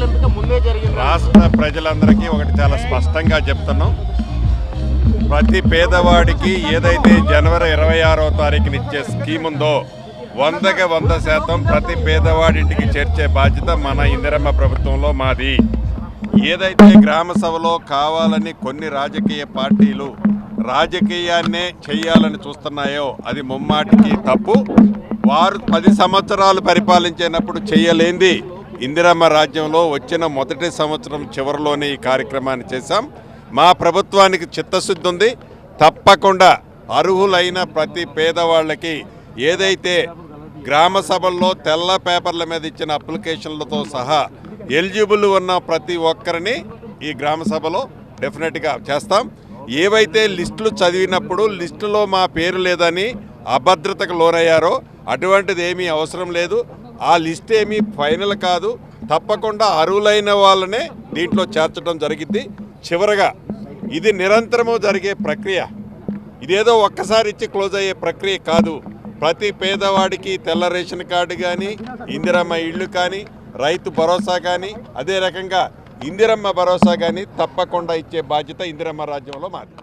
రాష్ట్ర ప్రజలందరికీ ఒకటి చాలా స్పష్టంగా చెప్తున్నాం. ప్రతి పేదవాడికి ఏదైతే జనవరి ఇరవై ఆరో తారీఖున ఇచ్చే స్కీమ్ ఉందో వందకి వంద శాతం ప్రతి పేదవాడింటికి చేర్చే బాధ్యత మన ఇందిరమ్మ ప్రభుత్వంలో మాది. ఏదైతే గ్రామ సభలో కావాలని కొన్ని రాజకీయ పార్టీలు రాజకీయాన్నే చేయాలని చూస్తున్నాయో అది ముమ్మాటికి తప్పు. వారు పది సంవత్సరాలు పరిపాలించినప్పుడు చేయలేంది. ఇందిరమ్మ రాజ్యంలో వచ్చిన మొదటి సంవత్సరం చివరిలోనే ఈ కార్యక్రమాన్ని చేశాం. మా ప్రభుత్వానికి చిత్తశుద్ధి ఉంది. తప్పకుండా అర్హులైన ప్రతి పేదవాళ్ళకి ఏదైతే గ్రామ సభల్లో తెల్ల పేపర్ల మీద ఇచ్చిన అప్లికేషన్లతో సహా ఎలిజిబుల్ ఉన్న ప్రతి ఒక్కరిని ఈ గ్రామ సభలో డెఫినెట్గా చేస్తాం. ఏవైతే లిస్టులు చదివినప్పుడు లిస్టులో మా పేరు లేదని అభద్రతకు లోనయ్యారో అటువంటిది ఏమీ అవసరం లేదు. ఆ లిస్ట్ ఏమీ ఫైనల్ కాదు. తప్పకుండా అరువులైన వాళ్ళనే దీంట్లో చేర్చడం జరిగింది చివరగా ఇది నిరంతరము జరిగే ప్రక్రియ. ఇదేదో ఒక్కసారి ఇచ్చి క్లోజ్ అయ్యే ప్రక్రియ కాదు. ప్రతి పేదవాడికి తెల్ల రేషన్ కార్డు కానీ ఇందిరమ్మ ఇళ్ళు కానీ రైతు భరోసా కానీ అదే రకంగా ఇందిరమ్మ భరోసా కానీ తప్పకుండా ఇచ్చే బాధ్యత ఇందిరమ్మ రాజ్యంలో మాది.